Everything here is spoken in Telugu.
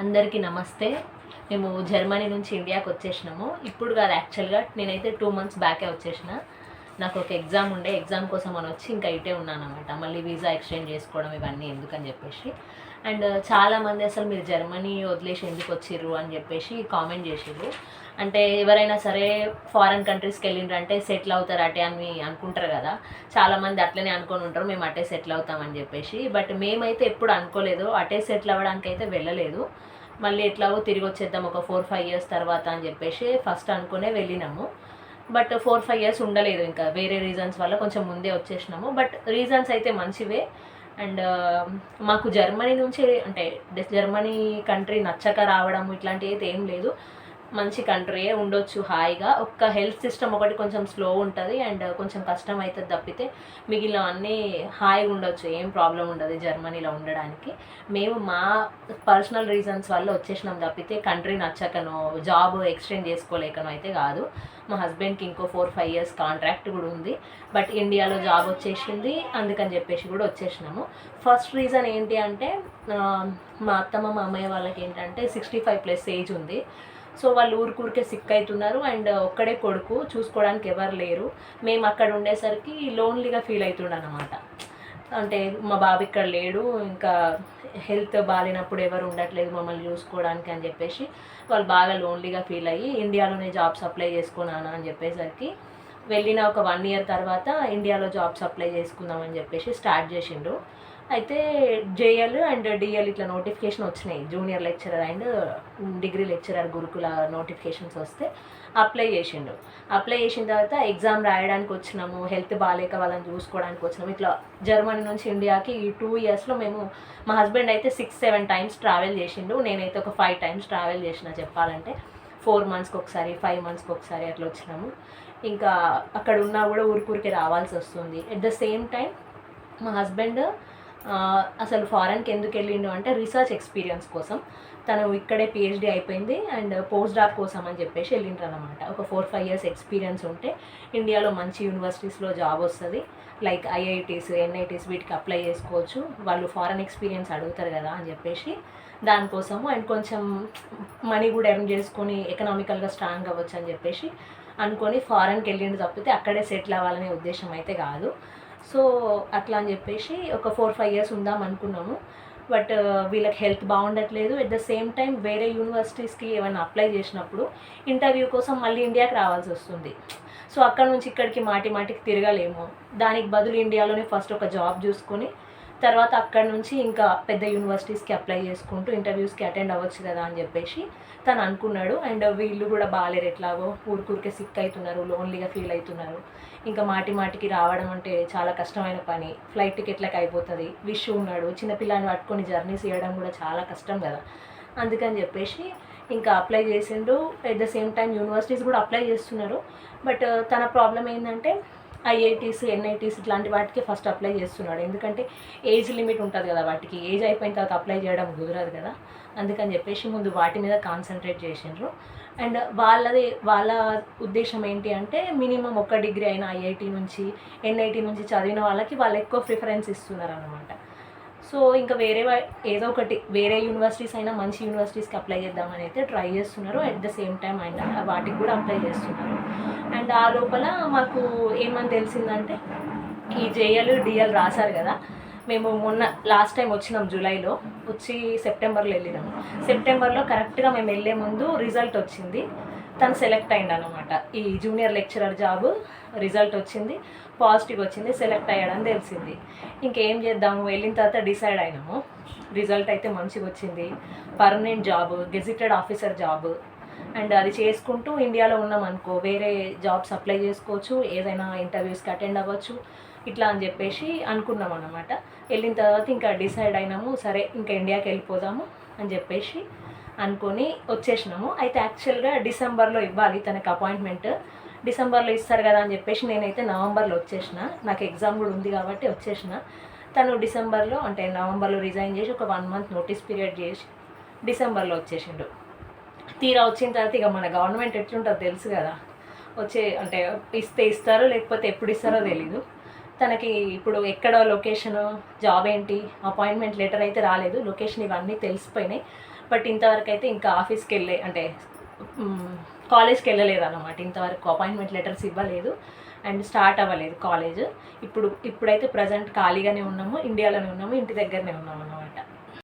అందరికీ నమస్తే. మేము జర్మనీ నుంచి ఇండియాకి వచ్చేసినాము. ఇప్పుడు కాదు యాక్చువల్గా నేనైతే టూ మంత్స్ బ్యాకే వచ్చేసిన. నాకు ఒక ఎగ్జామ్ ఉండే ఎగ్జామ్ కోసం అని వచ్చి ఇంకా ఇటే ఉన్నాను అనమాట మళ్ళీ వీసా ఎక్స్చేంజ్ చేసుకోవడం ఇవన్నీ ఎందుకని చెప్పేసి. అండ్ uh, చాలామంది అసలు మీరు జర్మనీ వదిలేసి ఎందుకు వచ్చిర్రు అని చెప్పేసి కామెంట్ చేసిర్రు. అంటే ఎవరైనా సరే ఫారెన్ కంట్రీస్కి వెళ్ళిండ్రు అంటే సెటిల్ అవుతారు అటే అని అనుకుంటారు కదా. చాలామంది అట్లనే అనుకొని ఉంటారు మేము అటే సెటిల్ అవుతామని చెప్పేసి. బట్ మేమైతే ఎప్పుడు అనుకోలేదు అటే సెటిల్ అవ్వడానికి అయితే వెళ్ళలేదు. మళ్ళీ ఎట్లాగో తిరిగి వచ్చేద్దాం ఒక ఫోర్ ఫైవ్ ఇయర్స్ తర్వాత అని చెప్పేసి ఫస్ట్ అనుకునే వెళ్ళినాము. బట్ ఫోర్ ఫైవ్ ఇయర్స్ ఉండలేదు ఇంకా. వేరే రీజన్స్ వల్ల కొంచెం ముందే వచ్చేసినాము. బట్ రీజన్స్ అయితే మంచివే. అండ్ um, మాకు జర్మనీ నుంచి అంటే జర్మనీ కంట్రీ నచ్చక రావడం ఇట్లాంటివి అయితే ఏం లేదు. మంచి కంట్రీయే ఉండొచ్చు హాయిగా. ఒక్క హెల్త్ సిస్టమ్ ఒకటి కొంచెం స్లో ఉంటుంది అండ్ కొంచెం కష్టం అవుతుంది తప్పితే మిగిలినవన్నీ హాయిగా ఉండొచ్చు. ఏం ప్రాబ్లం ఉండదు జర్మనీలో ఉండడానికి. మేము మా పర్సనల్ రీజన్స్ వల్ల వచ్చేసినాం తప్పితే కంట్రీ నచ్చకనో జాబ్ ఎక్స్టెండ్ చేసుకోలేకనో అయితే కాదు. మా హస్బెండ్కి ఇంకో ఫోర్ ఫైవ్ ఇయర్స్ కాంట్రాక్ట్ కూడా ఉంది. బట్ ఇండియాలో జాబ్ వచ్చేసింది. అందుకని చెప్పేసి కూడా వచ్చేసినాము. ఫస్ట్ రీజన్ ఏంటి అంటే మా అత్తమ్మ మా అమ్మయ్య వాళ్ళకి ఏంటంటే సిక్స్టీ ఫైవ్ ప్లస్ ఏజ్ ఉంది. సో వాళ్ళు ఊరికూరికే సిక్ అవుతున్నారు అండ్ ఒక్కడే కొడుకు చూసుకోవడానికి ఎవరు లేరు. మేము అక్కడ ఉండేసరికి లోన్లీగా ఫీల్ అవుతుండ అనమాట అంటే మా బాబు ఇక్కడ లేడు ఇంకా హెల్త్ బాగాలేనప్పుడు ఎవరు ఉండట్లేదు మమ్మల్ని చూసుకోవడానికి అని చెప్పేసి వాళ్ళు బాగా లోన్లీగా ఫీల్ అయ్యి ఇండియాలోనే జాబ్స్ అప్లై చేసుకున్నాను అని చెప్పేసరికి వెళ్ళిన ఒక వన్ ఇయర్ తర్వాత ఇండియాలో జాబ్స్ అప్లై చేసుకుందామని చెప్పేసి స్టార్ట్ చేసిండు. అయితే జేఎల్ అండ్ డిఎల్ ఇట్లా నోటిఫికేషన్ వచ్చినాయి. Junior lecturer and degree lecturer Gurukula notifications వస్తే అప్లై చేసిండు. అప్లై చేసిన తర్వాత ఎగ్జామ్ రాయడానికి వచ్చినాము హెల్త్ బాగాలేక వాళ్ళని చూసుకోవడానికి వచ్చినాము. ఇట్లా జర్మనీ నుంచి ఇండియాకి ఈ టూ ఇయర్స్లో మేము మా హస్బెండ్ అయితే సిక్స్ సెవెన్ టైమ్స్ ట్రావెల్ చేసిండు. నేనైతే ఒక ఫైవ్ టైమ్స్ ట్రావెల్ చేసిన చెప్పాలంటే. ఫోర్ మంత్స్కి ఒకసారి ఫైవ్ మంత్స్కి ఒకసారి అట్లా వచ్చినాము. ఇంకా అక్కడ ఉన్నా కూడా ఊరికూరికి రావాల్సి వస్తుంది. ఎట్ ద సేమ్ టైం మా హస్బెండ్ అసలు ఫారెన్కి ఎందుకు వెళ్ళిండు అంటే రీసెర్చ్ ఎక్స్పీరియన్స్ కోసం. తను ఇక్కడే పిహెచ్డి అయిపోయింది అండ్ పోస్ట్ డాక్ కోసం అని చెప్పేసి వెళ్ళిండ్రు అనమాట ఒక ఫోర్ ఫైవ్ ఇయర్స్ ఎక్స్పీరియన్స్ ఉంటే ఇండియాలో మంచి యూనివర్సిటీస్లో జాబ్ వస్తుంది. లైక్ ఐఐటీస్ ఎన్ఐటీస్ వీటికి అప్లై చేసుకోవచ్చు. వాళ్ళు ఫారెన్ ఎక్స్పీరియన్స్ అడుగుతారు కదా అని చెప్పేసి దానికోసము అండ్ కొంచెం మనీ కూడా ఎర్న్ చేసుకొని ఎకనామికల్గా స్ట్రాంగ్ అవ్వచ్చు అని చెప్పేసి అనుకొని ఫారెన్కి వెళ్ళిండు తప్పితే అక్కడే సెటిల్ అవ్వాలనే ఉద్దేశం అయితే కాదు. సో అట్లా అని చెప్పేసి ఒక ఫోర్ ఫైవ్ ఇయర్స్ ఉందాం అనుకున్నాము. బట్ వీళ్ళకి హెల్త్ బాగుండట్లేదు. ఎట్ ద సేమ్ టైం వేరే యూనివర్సిటీస్కి ఏమైనా అప్లై చేసినప్పుడు ఇంటర్వ్యూ కోసం మళ్ళీ ఇండియాకి రావాల్సి వస్తుంది. సో అక్కడ నుంచి ఇక్కడికి మాటి మాటికి తిరగలేము. దానికి బదులు ఇండియాలోనే ఫస్ట్ ఒక జాబ్ చూసుకొని తర్వాత అక్కడ నుంచి ఇంకా పెద్ద యూనివర్సిటీస్కి అప్లై చేసుకుంటూ ఇంటర్వ్యూస్కి అటెండ్ అవ్వచ్చు కదా అని చెప్పేసి తను అనుకున్నాడు. అండ్ వీళ్ళు కూడా బాగాలేరు ఎట్లాగో ఊరికూరికే సిక్ అవుతున్నారు లోన్లీగా ఫీల్ అవుతున్నారు ఇంకా మాటి మాటికి రావడం అంటే చాలా కష్టమైన పని. ఫ్లైట్ టికెట్లకు అయిపోతుంది. విష్ ఉన్నాడు. చిన్నపిల్లని పట్టుకొని జర్నీస్ చేయడం కూడా చాలా కష్టం కదా. అందుకని చెప్పేసి ఇంకా అప్లై చేసిండు. At the same time universities కూడా అప్లై చేస్తున్నారు. బట్ uh, తన ప్రాబ్లం ఏంటంటే ఐఐటీస్ ఎన్ఐటీస్ ఇట్లాంటి వాటికి ఫస్ట్ అప్లై చేస్తున్నాడు. ఎందుకంటే ఏజ్ లిమిట్ ఉంటుంది కదా వాటికి. ఏజ్ అయిపోయిన తర్వాత అప్లై చేయడం కుదరదు కదా. అందుకని చెప్పేసి ముందు వాటి మీద కాన్సన్ట్రేట్ చేసిండ్రు. అండ్ వాళ్ళది వాళ్ళ ఉద్దేశం ఏంటి అంటే మినిమం ఒక డిగ్రీ అయిన ఐఐటి నుంచి ఎన్ఐటి నుంచి చదివిన వాళ్ళకి వాళ్ళు ఎక్కువ ప్రిఫరెన్స్ ఇస్తున్నారు అనమాట సో ఇంకా వేరే వా- ఏదో ఒకటి వేరే యూనివర్సిటీస్ అయినా మంచి యూనివర్సిటీస్కి అప్లై చేద్దామని అయితే ట్రై చేస్తున్నారు. At the same time and వాటికి కూడా అప్లై చేస్తున్నారు. అండ్ ఆ లోపల మాకు ఏమని తెలిసిందంటే ఈ జేఎల్ డిఎల్ రాశారు కదా. మేము మొన్న లాస్ట్ టైం వచ్చినాం జూలైలో వచ్చి సెప్టెంబర్లో వెళ్ళినాము సెప్టెంబర్లో కరెక్ట్గా మేము వెళ్ళే ముందు రిజల్ట్ వచ్చింది. తను సెలెక్ట్ అయింది అనమాట ఈ జూనియర్ లెక్చరర్ జాబ్ రిజల్ట్ వచ్చింది పాజిటివ్ వచ్చింది సెలెక్ట్ అయ్యాడని తెలిసింది. ఇంకేం చేద్దాము? వెళ్ళిన తర్వాత డిసైడ్ అయినాము. రిజల్ట్ అయితే మంచిగా వచ్చింది. Permanent job gazetted officer job and అది చేసుకుంటూ ఇండియాలో ఉన్నాం అనుకో వేరే జాబ్స్ అప్లై చేసుకోవచ్చు ఏదైనా ఇంటర్వ్యూస్కి అటెండ్ అవ్వచ్చు ఇట్లా అని చెప్పేసి అనుకున్నాం అనమాట వెళ్ళిన తర్వాత ఇంకా డిసైడ్ అయినాము సరే ఇంకా ఇండియాకి వెళ్ళిపోదాము అని చెప్పేసి అనుకొని వచ్చేసినాము. అయితే యాక్చువల్గా డిసెంబర్లో ఇవ్వాలి తనకి అపాయింట్మెంట్ డిసెంబర్లో ఇస్తారు కదా అని చెప్పేసి నేనైతే నవంబర్లో వచ్చేసిన. నాకు ఎగ్జామ్ కూడా ఉంది కాబట్టి వచ్చేసిన. తను డిసెంబర్లో అంటే నవంబర్లో రిజైన్ చేసి ఒక వన్ మంత్ నోటీస్ పీరియడ్ చేసి డిసెంబర్లో వచ్చేసిండు. తీరా వచ్చిన తర్వాత ఇక మన గవర్నమెంట్ ఎట్లుంటుందో తెలుసు కదా. వచ్చే అంటే ఇస్తే ఇస్తారో లేకపోతే ఎప్పుడు ఇస్తారో తెలీదు. తనకి ఇప్పుడు ఎక్కడ లొకేషన్ జాబ్ ఏంటి అపాయింట్మెంట్ లెటర్ అయితే రాలేదు. లొకేషన్ ఇవన్నీ తెలిసిపోయినాయి. బట్ ఇంతవరకు అయితే ఇంకా ఆఫీస్కి వెళ్ళే అంటే కాలేజ్కి వెళ్ళలేదు అనమాట ఇంతవరకు అపాయింట్మెంట్ లెటర్స్ ఇవ్వలేదు అండ్ స్టార్ట్ అవ్వలేదు కాలేజ్. ఇప్పుడు ఇప్పుడైతే ప్రజెంట్ ఖాళీగానే ఉన్నాము ఇండియాలోనే ఉన్నాము ఇంటి దగ్గరనే ఉన్నాము అనమాట